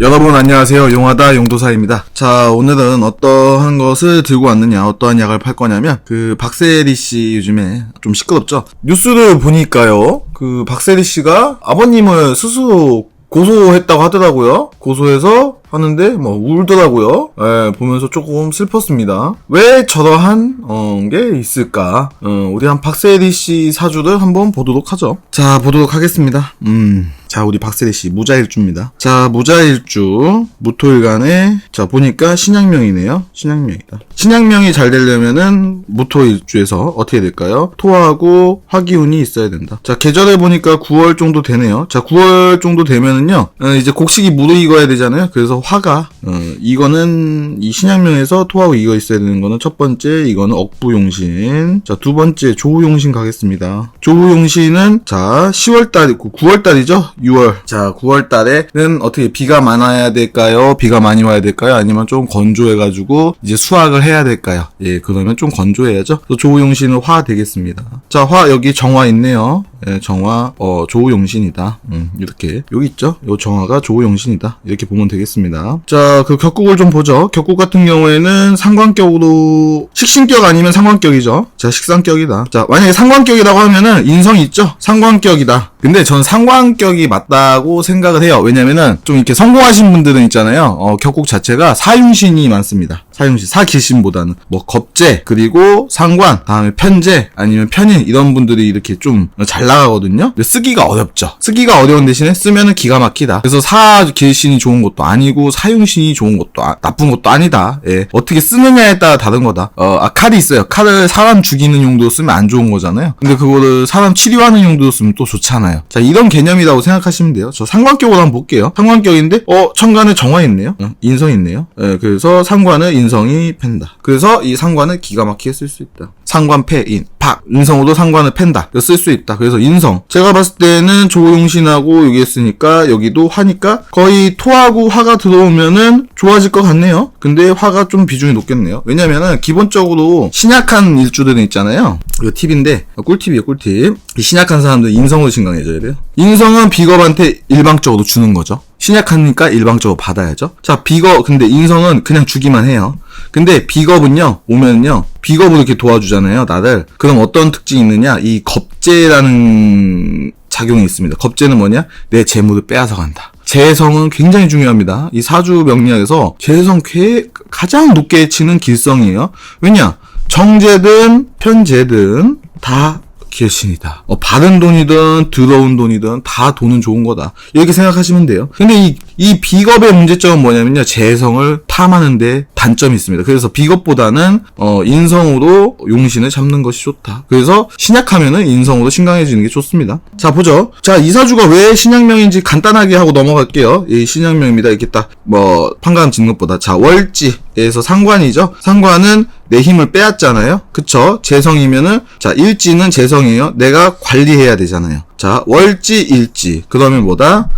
여러분 안녕하세요. 용하다 용도사입니다. 자, 오늘은 어떠한 것을 들고 왔느냐, 어떠한 약을 팔 거냐면, 그, 박세리 씨 요즘에 좀 시끄럽죠? 뉴스를 보니까요, 그, 박세리 씨가 아버님을 스스로 고소했다고 하더라고요. 고소해서 하는데 뭐 울더라고요. 예, 보면서 조금 슬펐습니다. 왜 저러한 어, 게 있을까? 어, 우리 한 박세리 씨 사주를 한번 보도록 하죠. 자, 보도록 하겠습니다. 음. 자, 우리 박세리 씨 무자일주입니다. 자, 무자일주 무토일간에 자 보니까 신약명이네요. 신약명이다. 신약명이 잘 되려면은 무토일주에서 어떻게 될까요? 토하고 화기운이 있어야 된다. 자, 계절에 보니까 9월 정도 되네요. 자, 9월 정도 되면은요, 어, 이제 곡식이 무르익어야 되잖아요. 그래서 화가 어, 이거는 이 신약명에서 토하고 이거 있어야 되는 거는 첫 번째 이거는 억부용신. 자, 두 번째 조우용신 가겠습니다. 조우용신은 자 10월 달, 9월 달이죠. 6월. 자, 9월 달에는 어떻게 비가 많아야 될까요? 비가 많이 와야 될까요? 아니면 좀 건조해가지고 이제 수확을 해야 될까요? 예, 그러면 좀 건조해야죠. 조우용신은 화 되겠습니다. 자, 화 여기 정화 있네요. 예, 정화 어 조우용신이다. 음, 이렇게 여기 있죠. 요 정화가 조우용신이다. 이렇게 보면 되겠습니다. 자, 그 격국을 좀 보죠. 격국 같은 경우에는 상관격으로 식신격 아니면 상관격이죠. 자, 식상격이다. 자, 만약에 상관격이라고 하면은 인성이 있죠. 상관격이다. 근데 전 상관격이 맞다고 생각을 해요. 왜냐면은 좀 이렇게 성공하신 분들은 있잖아요. 어, 격국 자체가 사윤신이 많습니다. 사윤신, 사기신보다는 뭐 겁재 그리고 상관, 다음에 편재 아니면 편인 이런 분들이 이렇게 좀 잘 나가거든요. 근데 쓰기가 어렵죠. 쓰기가 어려운 대신에 쓰면은 기가 막히다. 그래서 사길신이 좋은 것도 아니고 사윤신이 좋은 것도 아- 나쁜 것도 아니다. 예. 어떻게 쓰느냐에 따라 다른 거다. 어, 아, 칼이 있어요. 칼을 사람 죽이는 용도로 쓰면 안 좋은 거잖아요. 근데 그거를 사람 치료하는 용도로 쓰면 또 좋잖아요. 자, 이런 개념이라고 생각하시면 돼요. 저 상관격으로 한번 볼게요. 상관격인데, 어, 천간에 정화 있네요. 어, 인성 있네요. 예, 그래서 상관은 인성이 팬다. 그래서 이 상관을 기가 막히게 쓸 수 있다. 상관 패인, 박, 인성으로 상관을 팬다. 쓸 수 있다. 그래서 인성. 제가 봤을 때는 조용신하고 여기 했으니까 여기도 화니까 거의 토하고 화가 들어오면은 좋아질 것 같네요. 근데 화가 좀 비중이 높겠네요. 왜냐면은 기본적으로 신약한 일주들은 있잖아요. 이거 팁인데 꿀팁이에요 꿀팁. 이 신약한 사람들 인성으로 신강해져야 돼요. 인성은 비겁한테 일방적으로 주는 거죠. 신약하니까 일방적으로 받아야죠. 자, 비겁, 근데 인성은 그냥 주기만 해요. 근데 비겁은요, 오면요, 비겁으로 이렇게 도와주잖아요, 나를. 그럼 어떤 특징이 있느냐? 이 겁재라는 작용이 있습니다. 겁재는 뭐냐? 내 재물을 빼앗아 간다. 재성은 굉장히 중요합니다. 이 사주 명리학에서 재성 쾌 가장 높게 치는 길성이에요. 왜냐? 정제든 편제든 다 길신이다. 어, 받은 돈이든 들어온 돈이든 다 돈은 좋은 거다. 이렇게 생각하시면 돼요. 근데 이, 이 비겁의 문제점은 뭐냐면요. 재성을 탐하는데 단점이 있습니다. 그래서 비겁보다는 어, 인성으로 용신을 잡는 것이 좋다. 그래서 신약하면은 인성으로 신강해지는 게 좋습니다. 자 보죠. 자 이사주가 왜 신약명인지 간단하게 하고 넘어갈게요. 이 신약명입니다. 이렇게 딱 뭐 판가름 짓는 것보다 자 월지에서 상관이죠. 상관은 내 힘을 빼앗잖아요. 그쵸? 재성이면은, 자, 일지는 재성이에요. 내가 관리해야 되잖아요. 자, 월지, 일지. 그러면 뭐다?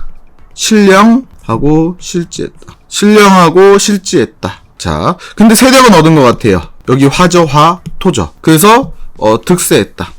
신령 하고 실지했다. 신령하고 실지했다. 자, 근데 세력은 얻은 것 같아요. 여기 화저, 화, 토저. 그래서, 어, 득세했다.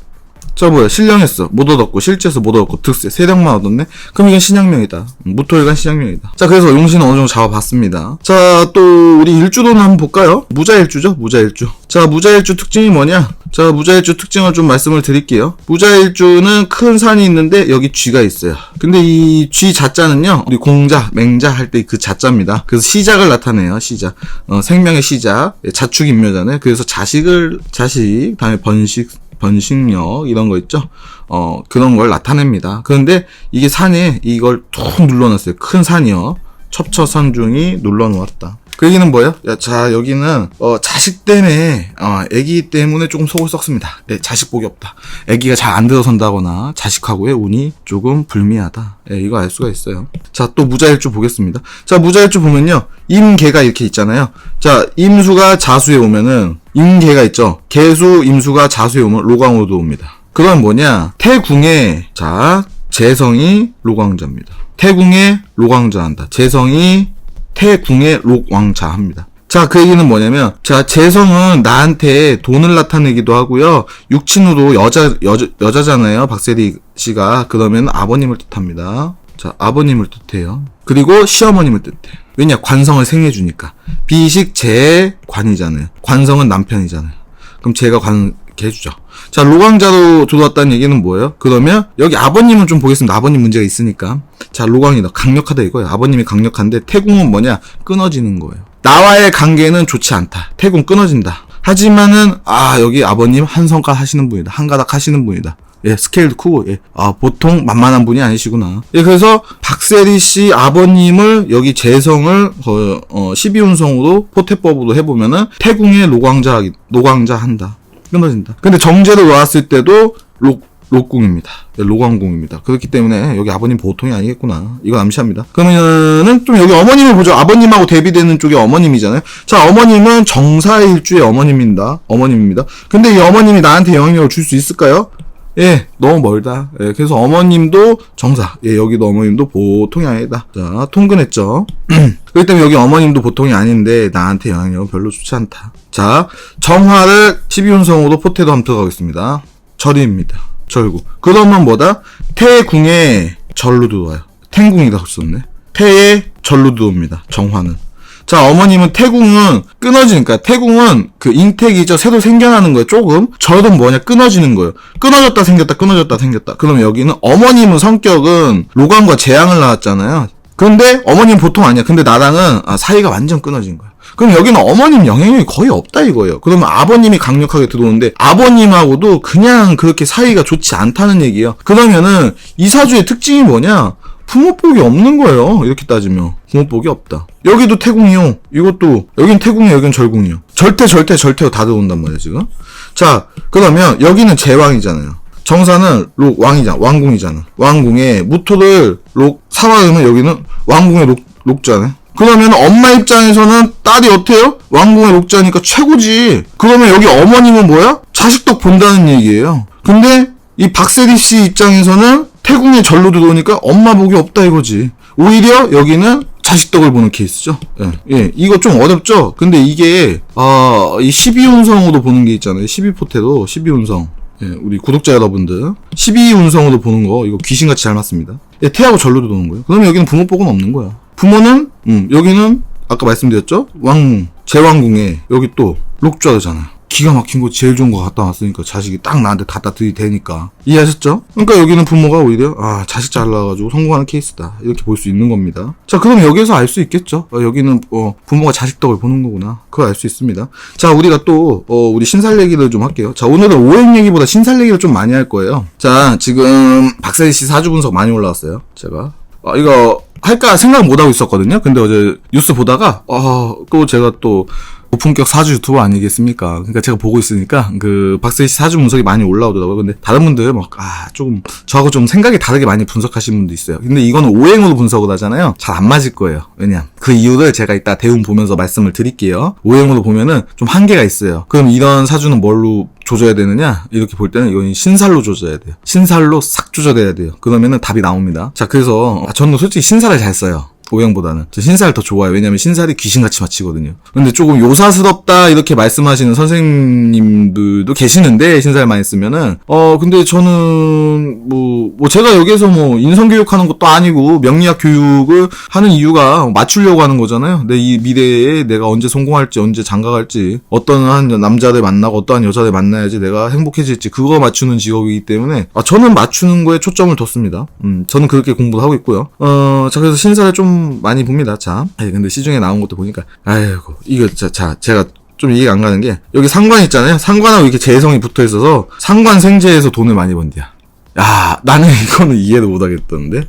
저 뭐야 신령했어. 못 얻었고 실제에서 못 얻었고 득세. 세력만 얻었네? 그럼 이건 신약명이다. 무토일간 신약명이다. 자 그래서 용신은 어느 정도 잡아봤습니다. 자 또 우리 일주도는 한번 볼까요? 무자일주죠 무자일주. 자 무자일주 특징이 뭐냐? 자 무자일주 특징을 좀 말씀을 드릴게요. 무자일주는 큰 산이 있는데 여기 쥐가 있어요. 근데 이 쥐 자자는요 우리 공자 맹자 할 때 그 자자입니다. 그래서 시작을 나타내요 시작. 어, 생명의 시작. 예, 자축 인묘잖아요. 그래서 자식을 자식 다음에 번식 번식력 이런 거 있죠. 어 그런 걸 나타냅니다. 그런데 이게 산에 이걸 툭 눌러놨어요. 큰 산이요. 첩처산 중이 눌러놓았다. 그 얘기는 뭐예요? 야, 자 여기는 어, 자식 때문에 어, 아기 때문에 조금 속을 썩습니다. 예, 자식 복이 없다. 아기가 잘 안 들어선다거나 자식하고의 운이 조금 불미하다. 예, 이거 알 수가 있어요. 자 또 무자일주 보겠습니다. 자 무자일주 보면요 임계가 이렇게 있잖아요. 자 임수가 자수에 오면은 임계가 있죠. 개수 임수가 자수에 오면 로광으로 옵니다. 그건 뭐냐? 태궁에 자 재성이 로광자입니다. 태궁에 로광자한다. 재성이 태궁의 록왕자합니다. 자, 그 얘기는 뭐냐면, 자, 재성은 나한테 돈을 나타내기도 하고요. 육친으로 여자, 여자, 여자잖아요. 박세리 씨가. 그러면 아버님을 뜻합니다. 자, 아버님을 뜻해요. 그리고 시어머님을 뜻해. 왜냐? 관성을 생해주니까. 비식 재관이잖아요. 관성은 남편이잖아요. 그럼 제가 관, 해주죠. 자, 로광자로 들어왔다는 얘기는 뭐예요? 그러면 여기 아버님은 좀 보겠습니다. 아버님 문제가 있으니까. 자, 로광이다. 강력하다 이거예요. 아버님이 강력한데 태궁은 뭐냐? 끊어지는 거예요. 나와의 관계는 좋지 않다. 태궁 끊어진다. 하지만은 아 여기 아버님 한 성깔 하시는 분이다. 한 가닥 하시는 분이다. 예, 스케일도 크고, 예. 아, 보통 만만한 분이 아니시구나. 예, 그래서 박세리 씨 아버님을 여기 재성을, 어, 어 12운성으로 포태법으로 해보면은 태궁의 로광자, 로광자 한다. 끊어진다. 근데 정제로 나왔을 때도 로, 로궁입니다. 예, 로광궁입니다. 그렇기 때문에 여기 아버님 보통이 아니겠구나. 이거 암시합니다. 그러면은 좀 여기 어머님을 보죠. 아버님하고 대비되는 쪽이 어머님이잖아요. 자, 어머님은 정사일주의 어머님입니다. 어머님입니다. 근데 이 어머님이 나한테 영향력을 줄 수 있을까요? 예, 너무 멀다. 예, 그래서 어머님도 정사. 예, 여기도 어머님도 보통이 아니다. 자, 통근했죠. 그렇기 때문에 여기 어머님도 보통이 아닌데 나한테 영향력은 별로 좋지 않다. 자, 정화를 12운성으로 포태도 한번 들어가겠습니다. 절입니다. 절구. 그러면 뭐다? 태궁에 절로 들어와요. 탱궁이다 썼네. 태에 절로 들어옵니다. 정화는. 자, 어머님은 태궁은 끊어지니까 태궁은 그 인택이죠. 새로 생겨나는 거예요. 조금. 절은 뭐냐? 끊어지는 거예요. 끊어졌다 생겼다 끊어졌다 생겼다. 그럼 여기는 어머님은 성격은 로관과 재앙을 낳았잖아요. 근데 어머님 보통 아니야. 근데 나랑은 아, 사이가 완전 끊어진 거야. 그럼 여기는 어머님 영향력이 거의 없다 이거예요. 그러면 아버님이 강력하게 들어오는데 아버님하고도 그냥 그렇게 사이가 좋지 않다는 얘기예요. 그러면은 이 사주의 특징이 뭐냐? 부모복이 없는 거예요. 이렇게 따지면 부모복이 없다. 여기도 태궁이요. 이것도 여긴 태궁이요. 여긴 절궁이요. 절대 절대 절대로 다 들어온단 말이에요 지금. 자 그러면 여기는 제왕이잖아요. 정사는 록 왕이잖아. 왕궁이잖아. 왕궁에 무토를 록 사화하면 여기는 왕궁의 록 록자네. 그러면 엄마 입장에서는 딸이 어때요? 왕궁의 록자니까 최고지. 그러면 여기 어머님은 뭐야? 자식덕 본다는 얘기예요. 근데 이 박세리 씨 입장에서는 태궁에 절로 들어오니까 엄마 복이 없다 이거지. 오히려 여기는 자식덕을 보는 케이스죠. 예, 예. 이거 좀 어렵죠? 근데 이게, 아, 이 12운성으로 보는 게 있잖아요. 12포테도 12운성. 예, 우리 구독자 여러분들. 12운성으로 보는 거, 이거 귀신같이 잘 맞습니다. 예, 태하고 절로 들어오는 거예요. 그러면 여기는 부모복은 없는 거야. 부모는, 음, 여기는, 아까 말씀드렸죠? 왕궁, 제왕궁에, 여기 또, 록좌잖아요. 기가 막힌 거 제일 좋은 거 갖다 놨으니까 자식이 딱 나한테 갖다 들이대니까 이해하셨죠? 그러니까 여기는 부모가 오히려 아 자식 잘 나와가지고 성공하는 케이스다 이렇게 볼 수 있는 겁니다. 자 그럼 여기에서 알 수 있겠죠? 어, 여기는 어, 부모가 자식 덕을 보는 거구나. 그걸 알 수 있습니다. 자 우리가 또 어, 우리 신살 얘기를 좀 할게요. 자 오늘은 오행 얘기보다 신살 얘기를 좀 많이 할 거예요. 자 지금 박세리 씨 사주 분석 많이 올라왔어요. 제가 어, 이거 할까 생각 못 하고 있었거든요. 근데 어제 뉴스 보다가 어또 제가 또 고품격 사주 유튜버 아니겠습니까? 그러니까 제가 보고 있으니까 그 박세희 씨 사주 분석이 많이 올라오더라고요. 근데 다른 분들 막 아 조금 저하고 좀 생각이 다르게 많이 분석하시는 분도 있어요. 근데 이거는 오행으로 분석을 하잖아요. 잘 안 맞을 거예요. 왜냐? 그 이유를 제가 이따 대운 보면서 말씀을 드릴게요. 오행으로 보면은 좀 한계가 있어요. 그럼 이런 사주는 뭘로 조져야 되느냐? 이렇게 볼 때는 이건 신살로 조져야 돼요. 신살로 싹 조져야 돼요. 그러면은 답이 나옵니다. 자, 그래서 아, 저는 솔직히 신살을 잘 써요. 오형보다는 저 신살 더 좋아요. 왜냐면 신살이 귀신같이 맞히거든요. 근데 조금 요사스럽다 이렇게 말씀하시는 선생님들도 계시는데 신살 많이 쓰면은 어 근데 저는 뭐, 뭐 제가 여기에서 뭐 인성 교육하는 것도 아니고 명리학 교육을 하는 이유가 맞추려고 하는 거잖아요. 내 이 미래에 내가 언제 성공할지 언제 장가갈지 어떤 한 남자를 만나고 어떠한 여자를 만나야지 내가 행복해질지 그거 맞추는 직업이기 때문에 아 저는 맞추는 거에 초점을 뒀습니다. 음 저는 그렇게 공부를 하고 있고요. 어자 그래서 신살을 좀 많이 봅니다. 자, 아니, 근데 시중에 나온 것도 보니까, 아이고, 이거, 자, 자, 제가 좀 이해가 안 가는 게, 여기 상관 있잖아요? 상관하고 이렇게 재성이 붙어 있어서, 상관 생제에서 돈을 많이 번디야. 야, 나는 이거는 이해도 못 하겠던데?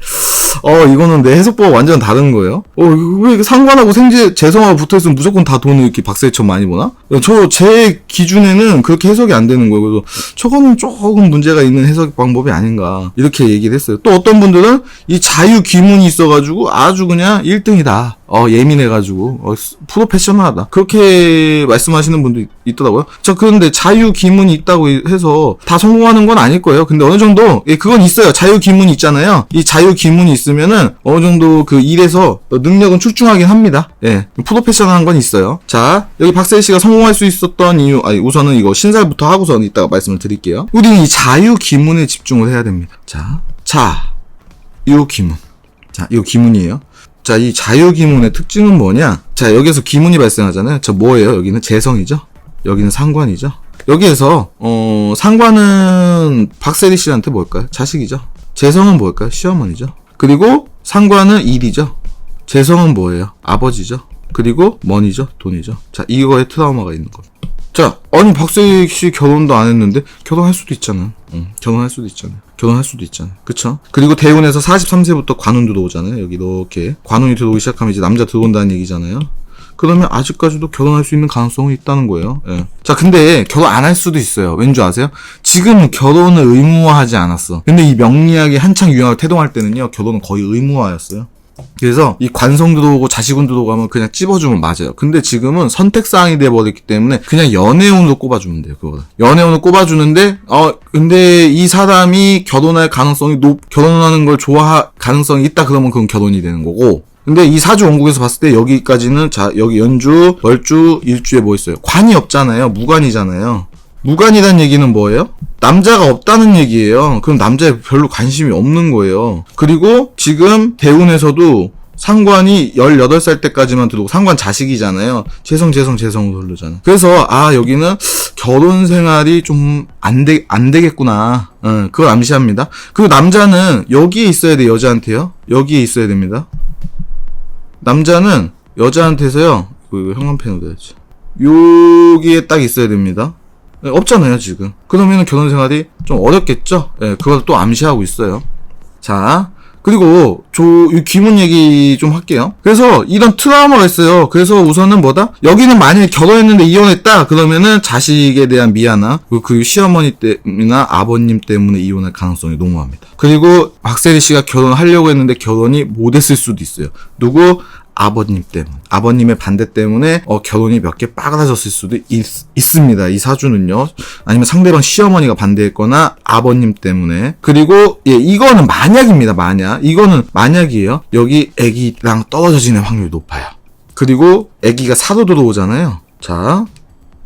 어, 이거는 내 해석법과 완전 다른 거예요? 어, 왜 상관하고 생제, 재성하고 붙어 있으면 무조건 다 돈을 이렇게 박세처럼 많이 버나? 저, 제 기준에는 그렇게 해석이 안 되는 거예요. 그래서, 저거는 조금 문제가 있는 해석 방법이 아닌가. 이렇게 얘기를 했어요. 또 어떤 분들은 이 자유 기문이 있어가지고 아주 그냥 1등이다. 어, 예민해가지고, 어, 프로페셔널하다. 그렇게 말씀하시는 분도 있, 있더라고요. 자, 그런데 자유 기문이 있다고 해서 다 성공하는 건 아닐 거예요. 근데 어느 정도, 예, 그건 있어요. 자유 기문이 있잖아요. 이 자유 기문이 있으면은 어느 정도 그 일에서 능력은 출중하긴 합니다. 예, 프로페셔널한 건 있어요. 자, 여기 박세희 씨가 성공할 수 있었던 이유, 아니, 우선은 이거 신살부터 하고선 이따가 말씀을 드릴게요. 우리는 이 자유 기문에 집중을 해야 됩니다. 자, 자, 요 기문. 자, 이거 기문이에요. 자, 이 자유기문의 특징은 뭐냐? 자, 여기서 기문이 발생하잖아요. 저 뭐예요? 여기는 재성이죠? 여기는 상관이죠? 여기에서, 어, 상관은 박세리 씨한테 뭘까요? 자식이죠? 재성은 뭘까요? 시어머니죠? 그리고 상관은 일이죠? 재성은 뭐예요? 아버지죠? 그리고 머니죠? 돈이죠? 자, 이거에 트라우마가 있는 겁니다. 자, 아니 박세익 씨 결혼도 안 했는데 결혼할 수도 있잖아요. 응, 결혼할 수도 있잖아요. 결혼할 수도 있잖아요. 그쵸? 그리고 대운에서 43세부터 관운도 들어오잖아요. 여기 이렇게 관운이 들어오기 시작하면 이제 남자 들어온다는 얘기잖아요. 그러면 아직까지도 결혼할 수 있는 가능성이 있다는 거예요. 예. 자, 근데 결혼 안 할 수도 있어요. 왠지 아세요? 지금 결혼을 의무화하지 않았어. 근데 이 명리학이 한창 유행하고 태동할 때는요, 결혼은 거의 의무화였어요. 그래서 이 관성 들어오고 자식운 들어오고 하면 그냥 찝어주면 맞아요. 근데 지금은 선택사항이 돼버렸기 때문에 그냥 연애운으로 꼽아주면 돼요, 그거를. 연애운으로 꼽아주는데, 어, 근데 이 사람이 결혼할 가능성이 높, 결혼하는 걸 좋아할 가능성이 있다 그러면 그건 결혼이 되는 거고, 근데 이 사주 원국에서 봤을 때 여기까지는 자 여기 연주, 월주, 일주에 뭐 있어요? 관이 없잖아요. 무관이잖아요. 무관이란 얘기는 뭐예요? 남자가 없다는 얘기예요. 그럼 남자에 별로 관심이 없는 거예요. 그리고 지금 대운에서도 상관이 18살 때까지만 들어오고 상관 자식이잖아요. 재성 재성 재성으로 흐르잖아. 그래서 아 여기는 결혼 생활이 좀 안 되, 안 되겠구나. 어, 그걸 암시합니다. 그리고 남자는 여기에 있어야 돼 여자한테요. 여기에 있어야 됩니다. 남자는 여자한테서요. 그 형광펜으로 해야지. 여기에 딱 있어야 됩니다. 네, 없잖아요 지금. 그러면 결혼 생활이 좀 어렵겠죠. 예, 그걸 또 암시하고 있어요. 자, 그리고 저이 기문 얘기 좀 할게요. 그래서 이런 트라우마가 있어요. 그래서 우선은 뭐다? 여기는 만약에 결혼했는데 이혼했다 그러면은 자식에 대한 미안함 그 시어머니 때문이나 아버님 때문에 이혼할 가능성이 농후합니다. 그리고 박세리 씨가 결혼하려고 했는데 결혼이 못했을 수도 있어요. 누구? 아버님 때문, 아버님의 반대 때문에 어, 결혼이 몇 개 빠그라졌을 수도 있, 있습니다. 이 사주는요. 아니면 상대방 시어머니가 반대했거나 아버님 때문에. 그리고 예, 이거는 만약입니다. 만약. 이거는 만약이에요. 여기 아기랑 떨어져 지낼 확률이 높아요. 그리고 아기가 사도 들어오잖아요. 자,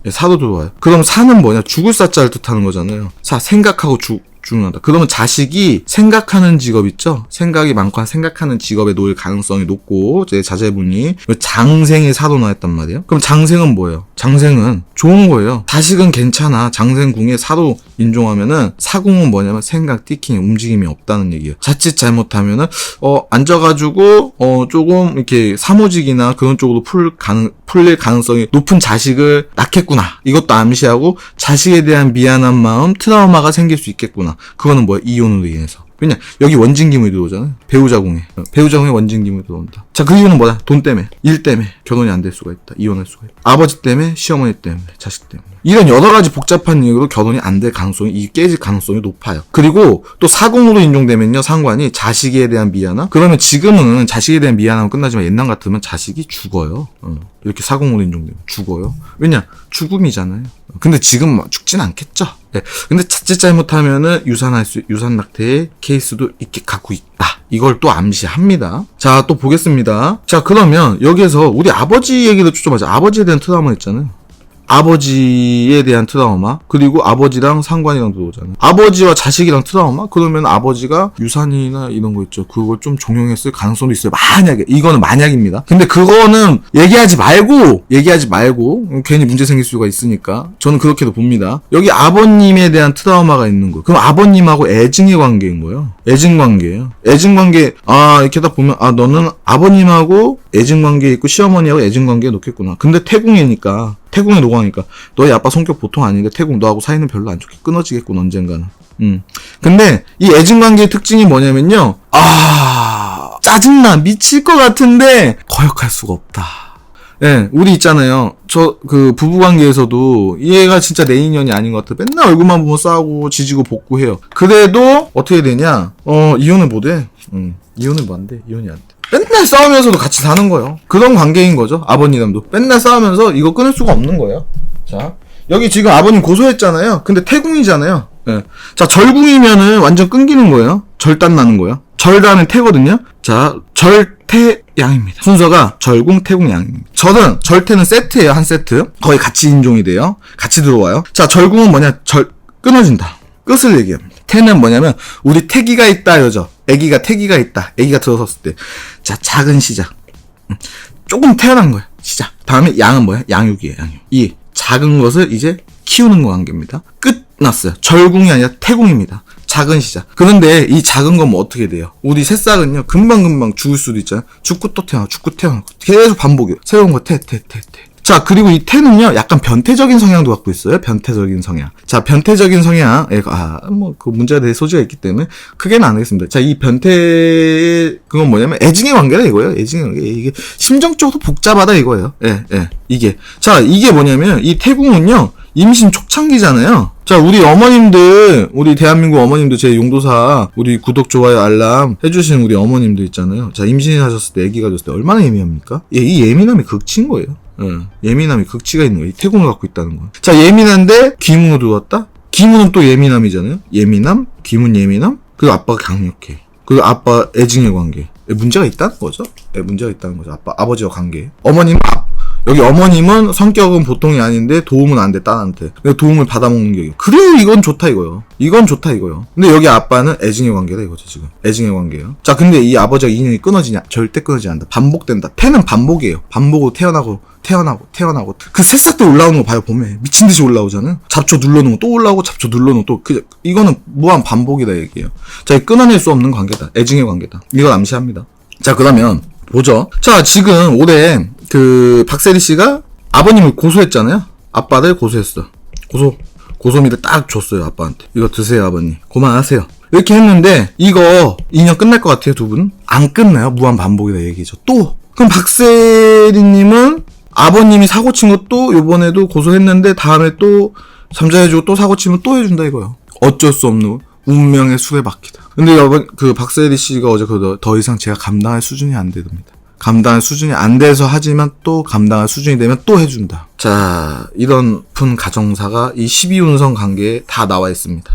예, 사도 들어와요. 그럼 사는 뭐냐? 죽을 사자를 뜻하는 거잖아요. 사, 생각하고 죽, 중요하다. 그러면 자식이 생각하는 직업 있죠? 생각이 많고 생각하는 직업에 놓일 가능성이 높고, 제 자제분이 장생에 사도 나왔단 말이에요. 그럼 장생은 뭐예요? 장생은 좋은 거예요. 자식은 괜찮아. 장생궁에 사도 인종하면은 사궁은 뭐냐면 생각, 티킹, 움직임이 없다는 얘기예요. 자칫 잘못하면은 어 앉아가지고 어 조금 이렇게 사무직이나 그런 쪽으로 풀 가능 풀릴 가능성이 높은 자식을 낳겠구나. 이것도 암시하고 자식에 대한 미안한 마음, 트라우마가 생길 수 있겠구나. 그거는 뭐야? 이혼으로 인해서. 왜냐 여기 원진기물이 들어오잖아요. 배우자궁에 배우자궁에 원진기물이 들어온다. 자 그 이유는 뭐다? 돈 때문에, 일 때문에 결혼이 안 될 수가 있다. 이혼할 수가 있다. 아버지 때문에, 시어머니 때문에, 자식 때문에. 이런 여러 가지 복잡한 이유로 결혼이 안 될 가능성이 이 깨질 가능성이 높아요. 그리고 또 사궁으로 인종되면요 상관이 자식에 대한 미안함. 그러면 지금은 자식에 대한 미안함은 끝나지만 옛날 같으면 자식이 죽어요. 어. 이렇게 사궁으로 인종되면 죽어요. 왜냐 죽음이잖아요. 근데 지금 뭐 죽진 않겠죠. 네. 근데 자칫 잘못하면은 유산할 수 유산 낙태의 케이스도 있게 갖고 있다. 이걸 또 암시합니다. 자, 또 보겠습니다. 자, 그러면 여기에서 우리 아버지 얘기를 초점하자. 아버지에 대한 트라우마 있잖아요. 아버지에 대한 트라우마 그리고 아버지랑 상관이랑 들어오잖아요. 아버지와 자식이랑 트라우마 그러면 아버지가 유산이나 이런 거 있죠. 그걸 좀 종용했을 가능성도 있어요. 만약에 이거는 만약입니다. 근데 그거는 얘기하지 말고 얘기하지 말고 괜히 문제 생길 수가 있으니까 저는 그렇게도 봅니다. 여기 아버님에 대한 트라우마가 있는 거. 그럼 아버님하고 애증의 관계인 거예요. 애증 관계예요. 애증 관계 아 이렇게 다 보면 아 너는 아버님하고 애증 관계 있고 시어머니하고 애증 관계에 놓겠구나. 근데 태궁이니까 태궁에 노광이니까 너희 아빠 성격 보통 아닌데 태궁 너하고 사이는 별로 안 좋게 끊어지겠군 언젠가는. 음. 근데 이 애증 관계의 특징이 뭐냐면요. 아 짜증나 미칠 것 같은데 거역할 수가 없다. 예, 네, 우리 있잖아요. 저, 그, 부부관계에서도, 얘가 진짜 내 인연이 아닌 것 같아. 맨날 얼굴만 보면 싸우고, 지지고, 복구해요. 그래도, 어떻게 되냐? 어, 이혼을 못 해. 음, 이혼을 뭐안 돼? 이혼이 안 돼. 맨날 싸우면서도 같이 사는 거예요. 그런 관계인 거죠. 아버님도. 맨날 싸우면서 이거 끊을 수가 없는 거예요. 자, 여기 지금 아버님 고소했잖아요. 근데 태궁이잖아요. 예. 자, 절궁이면은 완전 끊기는 거예요. 절단 나는 거예요. 절단은 태거든요. 자, 절태 양입니다. 순서가 절궁, 태궁, 양입니다. 절은 절태는 세트예요. 한 세트. 거의 같이 인종이 돼요. 같이 들어와요. 자, 절궁은 뭐냐? 절 끊어진다. 끝을 얘기합니다. 태는 뭐냐면 우리 태기가 있다 여죠. 아기가 태기가 있다. 아기가 들어섰을 때. 자, 작은 시작. 음, 조금 태어난 거야. 시작. 다음에 양은 뭐야? 양육이에요, 양육. 이 작은 것을 이제 키우는 거 관계입니다. 끝났어요. 절궁이 아니라 태궁입니다. 작은 시작. 그런데 이 작은 건 뭐 어떻게 돼요? 우리 새싹은요, 금방금방 죽을 수도 있잖아요. 죽고 또 태어나, 죽고 태어나. 계속 반복이에요. 새로운 거 태, 태, 태, 태. 자, 그리고 이 태는요, 약간 변태적인 성향도 갖고 있어요. 변태적인 성향. 자, 변태적인 성향, 예, 아, 뭐, 그 문제가 될 소지가 있기 때문에, 크게는 안 하겠습니다. 자, 이 변태, 그건 뭐냐면, 애증의 관계다 이거예요. 애증의 관계. 이게, 심정적으로 복잡하다 이거예요. 예, 예, 이게. 자, 이게 뭐냐면, 이 태궁은요, 임신 초창기잖아요. 자, 우리 어머님들, 우리 대한민국 어머님들, 제 용도사, 우리 구독, 좋아요, 알람 해주신 우리 어머님들 있잖아요. 자, 임신하셨을 때, 아기가 됐을 때 얼마나 예민합니까? 예, 이 예민함이 극치인 거예요. 예, 예민함이 극치가 있는 거예요. 이 태공을 갖고 있다는 거. 자, 예민한데 귀문으로 들어왔다? 귀문은 또 예민함이잖아요. 예민함, 귀문 예민함, 그리고 아빠가 강력해. 그리고 아빠 애증의 관계. 예, 문제가 있다는 거죠. 예, 문제가 있다는 거죠. 아빠, 아버지와 관계. 어머님, 아, 여기 어머님은 성격은 보통이 아닌데 도움은 안 돼, 딸한테. 근데 도움을 받아먹는 게. 그래요, 이건 좋다, 이거요. 이건 좋다, 이거요. 근데 여기 아빠는 애증의 관계다, 이거죠, 지금. 애증의 관계예요. 자, 근데 이 아버지와 인연이 끊어지냐? 절대 끊어지지 않는다. 반복된다. 태는 반복이에요. 반복으로 태어나고, 태어나고, 태어나고. 그 새싹들 올라오는 거 봐요, 봄에. 미친 듯이 올라오잖아요? 잡초 눌러놓으면 또 올라오고, 잡초 눌러놓으면 또, 그, 이거는 무한 반복이다, 얘기예요. 자, 이 끊어낼 수 없는 관계다. 애증의 관계다. 이걸 암시합니다. 자, 그러면, 보죠. 자, 지금 올해 그 박세리 씨가 아버님을 고소했잖아요. 아빠를 고소했어. 고소 고소미를 딱 줬어요 아빠한테. 이거 드세요 아버님. 그만하세요. 이렇게 했는데 이거 2년 끝날 것 같아요 두 분? 안 끝나요. 무한 반복이다 얘기죠. 또 그럼 박세리님은 아버님이 사고 친 것도 요번에도 고소했는데 다음에 또 잠자해주고 또 사고 치면 또 해준다 이거요. 어쩔 수 없는 운명의 수레바퀴다. 근데 여번 그 박세리 씨가 어제 그더 더 이상 제가 감당할 수준이 안 됩니다. 감당할 수준이 안 돼서 하지만 또 감당할 수준이 되면 또 해준다. 자, 이런 푼 가정사가 이 12운성 관계에 다 나와 있습니다.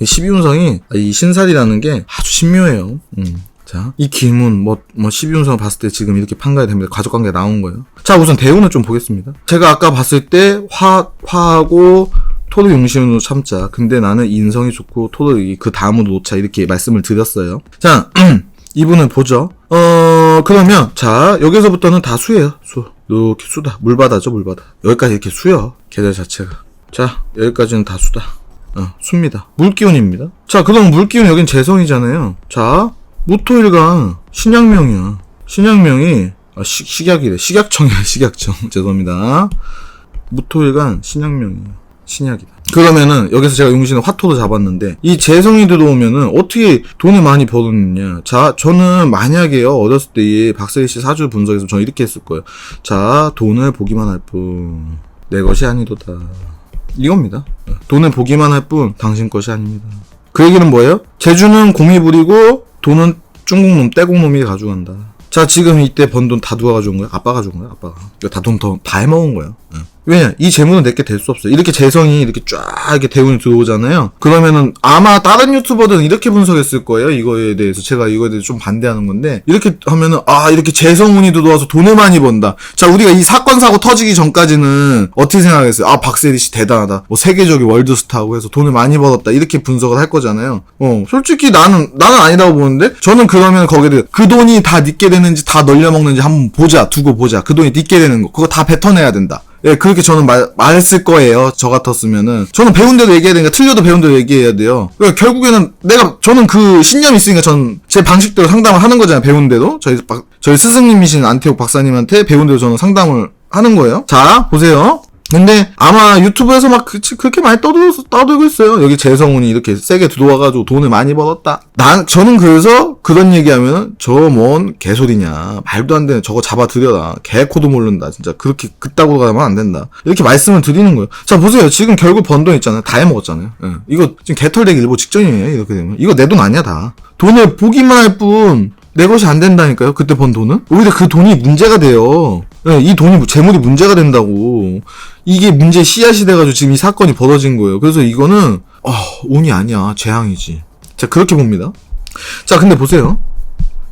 이 12운성이 이 신살이라는 게 아주 신묘해요. 음. 자, 이 기문, 뭐, 뭐, 12운성을 봤을 때 지금 이렇게 판가야 됩니다. 가족관계 나온 거예요. 자, 우선 대운을 좀 보겠습니다. 제가 아까 봤을 때, 화, 화하고, 토를 용신으로 참자. 근데 나는 인성이 좋고, 토를 그 다음으로 놓자. 이렇게 말씀을 드렸어요. 자, 이분을 보죠. 어, 그러면, 자, 여기서부터는 다 수예요, 수. 이렇게 수다. 물바다죠, 물바다. 여기까지 이렇게 수요. 계절 자체가. 자, 여기까지는 다 수다. 어, 수입니다. 물기운입니다. 자, 그럼 물기운 여긴 재성이잖아요. 자, 무토일간 신약명이야. 신약명이, 아, 시, 식약이래. 식약청이야, 식약청. 죄송합니다. 무토일간 신약명이야. 신약이다. 그러면은 여기서 제가 용신을 화토로 잡았는데 이 재성이 들어오면은 어떻게 돈을 많이 벌었느냐. 자, 저는 만약에요 어렸을 때의 박세리 씨 사주 분석에서 저는 이렇게 했을 거예요. 자, 돈을 보기만 할 뿐 내 것이 아니도다. 이겁니다. 돈을 보기만 할 뿐 당신 것이 아닙니다. 그 얘기는 뭐예요? 제주는 공이 부리고 돈은 중국놈 떼국놈이 가져간다. 자 지금 이때 번 돈 다 누가 가져온 거야? 아빠가 가져온 거야? 아빠가. 이거 다돈더다 해먹은 거야. 응. 왜냐 이 재물은 내게 될 수 없어. 이렇게 재성이 이렇게 쫙 이렇게 대운이 들어오잖아요. 그러면은 아마 다른 유튜버들은 이렇게 분석했을 거예요. 이거에 대해서 제가 이거에 대해서 좀 반대하는 건데 이렇게 하면은 아 이렇게 재성운이 들어와서 돈을 많이 번다. 자 우리가 이 사건 사고 터지기 전까지는 어떻게 생각했어요? 아 박세리 씨 대단하다. 뭐 세계적인 월드스타고 해서 돈을 많이 벌었다. 이렇게 분석을 할 거잖아요. 어 솔직히 나는 나는 아니라고 보는데 저는 그러면 대해 그 돈이 다 니게 되는지 다 널려 먹는지 한번 보자 두고 보자. 그 돈이 니게 되는 거 그거 다 뱉어내야 된다. 예, 그렇게 저는 말, 말했을 거예요. 저 같았으면은. 저는 배운 대로 얘기해야 되니까, 틀려도 배운 대로 얘기해야 돼요. 그러니까 결국에는 내가, 저는 그 신념이 있으니까 전 제 방식대로 상담을 하는 거잖아요. 배운 대로. 저희, 박, 저희 스승님이신 안태욱 박사님한테 배운 대로 저는 상담을 하는 거예요. 자, 보세요. 근데 아마 유튜브에서 막 그, 그렇게 많이 떠들고, 떠들고 있어요. 여기 재성운이 이렇게 세게 들어와가지고 돈을 많이 벌었다. 난, 저는 그래서 그런 얘기하면 저 뭔 개소리냐. 말도 안 되는 저거 잡아들여라. 개코도 모른다. 진짜 그렇게 그따구로 가면 안 된다. 이렇게 말씀을 드리는 거예요. 자, 보세요. 지금 결국 번 돈 있잖아요. 다 해먹었잖아요. 예. 이거 지금 개털되기 일보 직전이에요. 이렇게 되면. 이거 내 돈 아니야, 다. 돈을 보기만 할 뿐, 내 것이 안 된다니까요. 그때 번 돈은. 오히려 그 돈이 문제가 돼요. 예, 이 돈이 재물이 문제가 된다고. 이게 문제 씨앗이 돼가지고 지금 이 사건이 벌어진 거예요. 그래서 이거는 어, 운이 아니야 재앙이지. 자 그렇게 봅니다. 자 근데 보세요.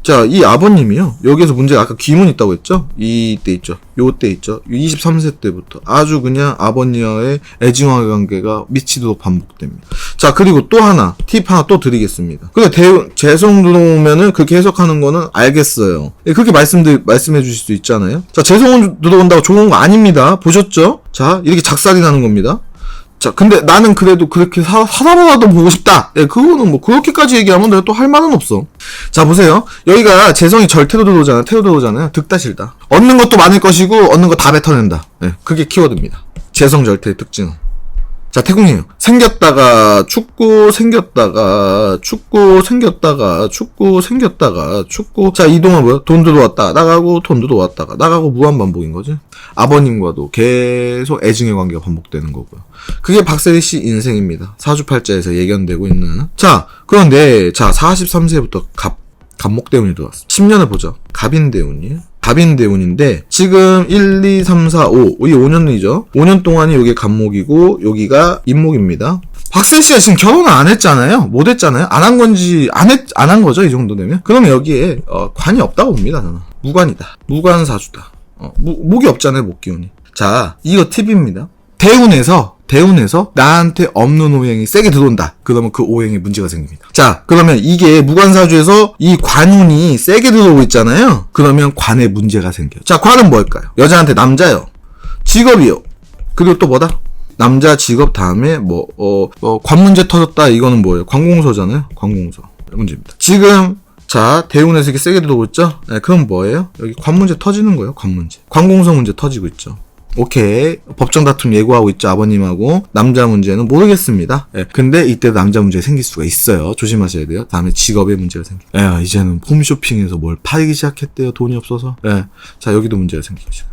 자, 이 아버님이요. 여기에서 문제가 아까 귀문 있다고 했죠? 이때 있죠. 요때 있죠. 23세 때부터 아주 그냥 아버님과의 애증화 관계가 미치도록 반복됩니다. 자, 그리고 또 하나, 팁 하나 또 드리겠습니다. 근데 대, 재성 들어오면은 그렇게 해석하는 거는 알겠어요. 예, 그렇게 말씀드, 말씀해 주실 수 있잖아요. 자, 재성 들어온다고 좋은 거 아닙니다. 보셨죠? 자, 이렇게 작살이 나는 겁니다. 자, 근데 나는 그래도 그렇게 사, 사람이라도 보고 싶다. 예, 그거는 뭐, 그렇게까지 얘기하면 내가 또 할 말은 없어. 자, 보세요. 여기가 재성이 들어오잖아요. 태로 들어오잖아요. 득다 실다. 얻는 것도 많을 것이고, 얻는 거 다 뱉어낸다. 예, 그게 키워드입니다. 재성 절태의 특징은. 자, 태국이에요. 생겼다가, 축구, 생겼다가, 축구, 생겼다가, 축구, 생겼다가, 축구. 자, 이동은 뭐야? 돈 들어왔다, 나가고, 돈 들어왔다가, 나가고, 무한 반복인 거지. 아버님과도 계속 애증의 관계가 반복되는 거고요. 그게 박세리 씨 인생입니다. 사주팔자에서 예견되고 있는. 자, 그런데, 자, 43세부터 갑, 갑목 대운이 들어왔어. 10년을 보죠. 갑인 대운이에요. 갑인대운인데, 지금 1, 2, 3, 4, 5, 이 5년이죠. 5년 동안이 여기 갑목이고, 여기가 임목입니다. 박세 씨가 지금 결혼을 안 했잖아요. 못 했잖아요. 안 한 건지, 안 했, 안 한 거죠. 이 정도 되면. 그러면 여기에, 어, 관이 없다고 봅니다. 저는. 무관이다. 무관사주다. 어, 무, 목이 없잖아요. 목 기운이. 자, 이거 팁입니다. 대운에서 대운에서 나한테 없는 오행이 세게 들어온다. 그러면 그 오행에 문제가 생깁니다. 자, 그러면 이게 무관사주에서 이 관운이 세게 들어오고 있잖아요. 그러면 관에 문제가 생겨요. 자, 관은 뭘까요? 여자한테 남자요. 직업이요. 그리고 또 뭐다? 남자 직업 다음에 뭐, 어, 어, 관 문제 터졌다. 이거는 뭐예요? 관공서잖아요. 관공서. 문제입니다. 지금 자, 대운에서 이렇게 세게 들어오고 있죠? 네, 그럼 뭐예요? 여기 관 문제 터지는 거예요, 관 문제. 관공서 문제 터지고 있죠. 오케이. 법정 다툼 예고하고 있죠, 아버님하고. 남자 문제는 모르겠습니다. 예. 근데 이때 남자 문제 생길 수가 있어요. 조심하셔야 돼요. 다음에 직업에 문제가 생겨. 예, 이제는 홈쇼핑에서 뭘 팔기 시작했대요, 돈이 없어서. 예. 자, 여기도 문제가 생기기 시작.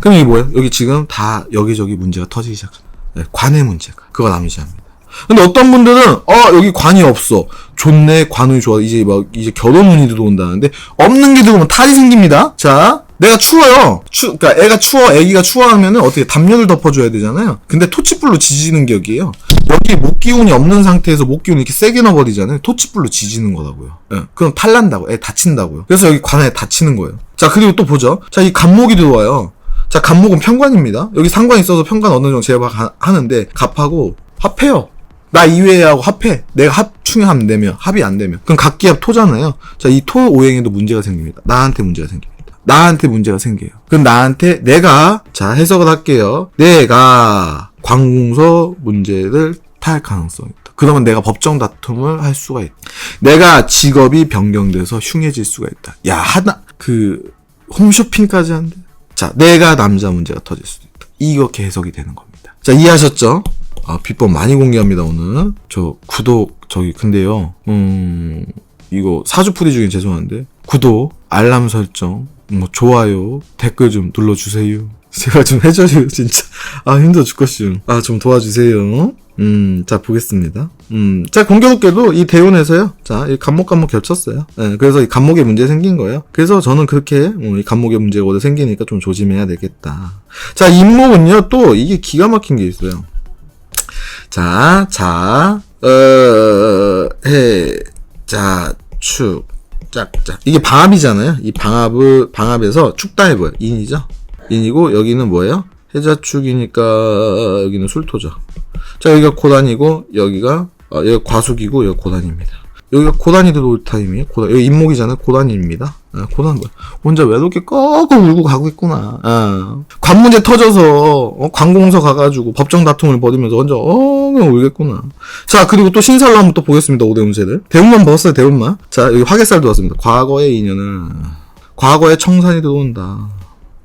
그럼 이게 뭐예요? 여기 지금 다 여기저기 문제가 터지기 시작합니다. 예, 관의 문제가. 그거 남이시합니다. 근데 어떤 분들은 어 여기 관이 없어 좋네 관운이 좋아 이제 막 이제 결혼운이 들어온다는데 없는 게 들어오면 탈이 생깁니다 자 내가 추워요. 추 그러니까 애가 추워 애기가 추워하면은 어떻게 담요를 덮어줘야 되잖아요. 근데 토치불로 지지는 격이에요. 여기 목 기운이 없는 상태에서 목 기운이 이렇게 세게 넣어버리잖아요. 토치불로 지지는 거라고요. 예, 그럼 탈난다고 애 다친다고요. 그래서 여기 관에 다치는 거예요. 자 그리고 또 보죠. 자 이 간목이 들어와요. 자 간목은 편관입니다. 여기 상관 있어서 편관 어느 정도 제압하는데 갑하고 합해요. 나 이외하고 합해. 내가 합충이 안 되면, 합이 안 되면. 그럼 각기합 토잖아요. 자, 이 토 오행에도 문제가 생깁니다. 나한테 문제가 생깁니다. 나한테 문제가 생겨요. 그럼 나한테 내가, 자, 해석을 할게요. 내가 관공서 문제를 탈 가능성이 있다. 그러면 내가 법정 다툼을 할 수가 있다. 내가 직업이 변경돼서 흉해질 수가 있다. 야, 하나, 그, 홈쇼핑까지 한대. 자, 내가 남자 문제가 터질 수도 있다. 이렇게 해석이 되는 겁니다. 자, 이해하셨죠? 아, 비법 많이 공개합니다, 오늘. 저, 구독, 저기, 근데요, 음, 이거 사주풀이 중에 죄송한데, 구독, 알람 설정, 뭐, 좋아요, 댓글 좀 눌러주세요. 제가 좀 해줘요, 진짜. 아, 힘들어 죽겠슈. 아, 좀 도와주세요. 음, 자, 보겠습니다. 음, 자, 공교롭게도 이 대운에서요. 자, 이 간목 간목 겹쳤어요. 예, 그래서 이 간목에 문제 생긴 거예요. 그래서 저는 그렇게, 어, 이 간목에 문제가 오래 생기니까 좀 조심해야 되겠다. 자, 임목은요, 또 이게 기가 막힌 게 있어요. 자, 자, 어, 해, 자, 축, 짝짝. 이게 방압이잖아요. 이 방압을, 방압에서 축다해보요 인이죠? 인이고, 여기는 뭐예요? 해자축이니까, 여기는 술토죠. 자, 여기가 고단이고, 여기가, 어, 여기가 과숙이고, 여기가 고단입니다. 여기가 고단이 들어올 타임이에요. 고단, 여기 임목이잖아요. 고단입니다. 아, 고단 뭐야. 혼자 외롭게 꺼고 울고 가고 있구나. 아. 관 문제 터져서, 어, 관공서 가가지고 법정 다툼을 벌이면서 혼자, 어, 그냥 울겠구나. 자, 그리고 또 신살로 한번 또 보겠습니다. 오대 운세를. 대운만 봤어요, 대운만. 자, 여기 화개살 들어왔습니다. 과거의 인연은, 과거에 청산이 들어온다.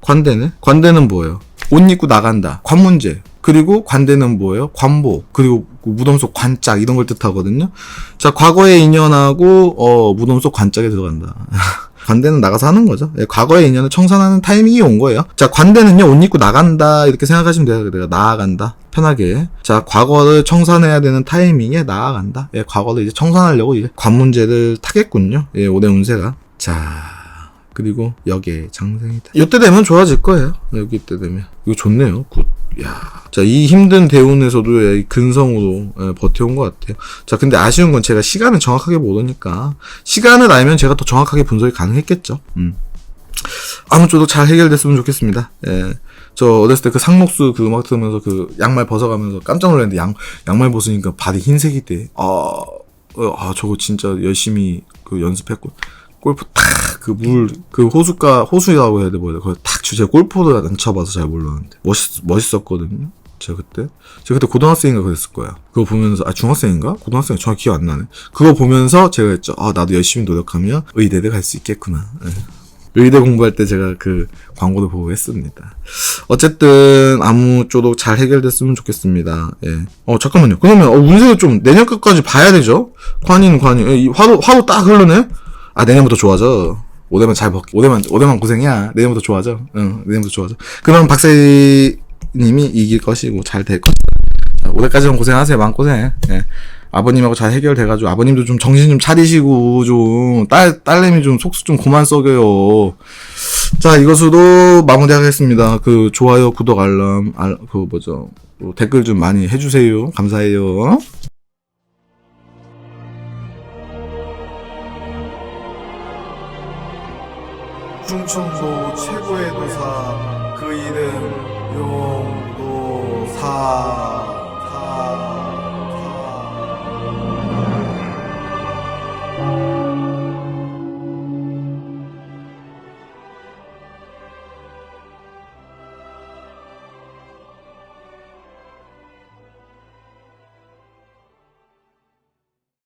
관대네? 관대는 뭐예요? 옷 입고 나간다. 관 문제. 그리고 관대는 뭐예요? 관보. 그리고 그 무덤 속 관짝 이런 걸 뜻하거든요. 자, 과거의 인연하고 어, 무덤 속 관짝에 들어간다. 관대는 나가서 하는 거죠. 예, 과거의 인연을 청산하는 타이밍이 온 거예요. 자, 관대는요, 옷 입고 나간다. 이렇게 생각하시면 돼요. 내가 나아간다. 편하게. 자, 과거를 청산해야 되는 타이밍에 나아간다. 예, 과거를 이제 청산하려고 이제 관 문제를 타겠군요. 예, 오대 운세가. 자, 그리고 역의 장생이다. 이때 되면 좋아질 거예요. 여기 때 되면. 이거 좋네요. 굿. 야, 자, 이 힘든 대운에서도 이 근성으로 예, 버텨온 것 같아요. 자, 근데 아쉬운 건 제가 시간을 정확하게 모르니까 시간을 알면 제가 더 정확하게 분석이 가능했겠죠. 음. 아무쪼록 잘 해결됐으면 좋겠습니다. 예. 저 어렸을 때 그 상록수 그 음악 들으면서 그 양말 벗어가면서 깜짝 놀랐는데 양 양말 벗으니까 발이 흰색이 돼. 아, 어, 아 저거 진짜 열심히 그 연습했고 골프 탁 그물그 호수가 호수라고 해야 돼 뭐야 그걸 탁 주제 골프를 안 쳐봐서 잘 모르는데 멋있 멋있었거든요. 제가 그때 제가 그때 고등학생인가 그랬을 거야. 그거 보면서 아 중학생인가 고등학생 정확히 기억 안 나네. 그거 보면서 제가 했죠. 아 나도 열심히 노력하면 의대를 갈 수 있겠구나. 예. 의대 공부할 때 제가 그 광고를 보고 했습니다. 어쨌든 아무쪼록 잘 해결됐으면 좋겠습니다. 예. 어 잠깐만요. 그러면 어, 운세를 좀 내년 끝까지 봐야 되죠. 관인 관인 예, 이 화로 화로 딱 흐르네. 아 내년부터 좋아져. 올해만 잘 벗. 올해만 올해만 고생이야. 내년부터 좋아져. 응 내년부터 좋아져. 그럼 박세님이 이길 것이고 잘 될 것. 자, 올해까지는 고생하세요. 마음 고생. 예. 아버님하고 잘 해결돼가지고 아버님도 좀 정신 좀 차리시고 좀 딸 딸내미 좀 속수 좀 그만 썩여요. 자 이것으로 마무리하겠습니다. 그 좋아요, 구독, 알람, 알, 그 뭐죠 그 댓글 좀 많이 해주세요. 감사해요. 충청도 최고의 도사 그 이름 용도사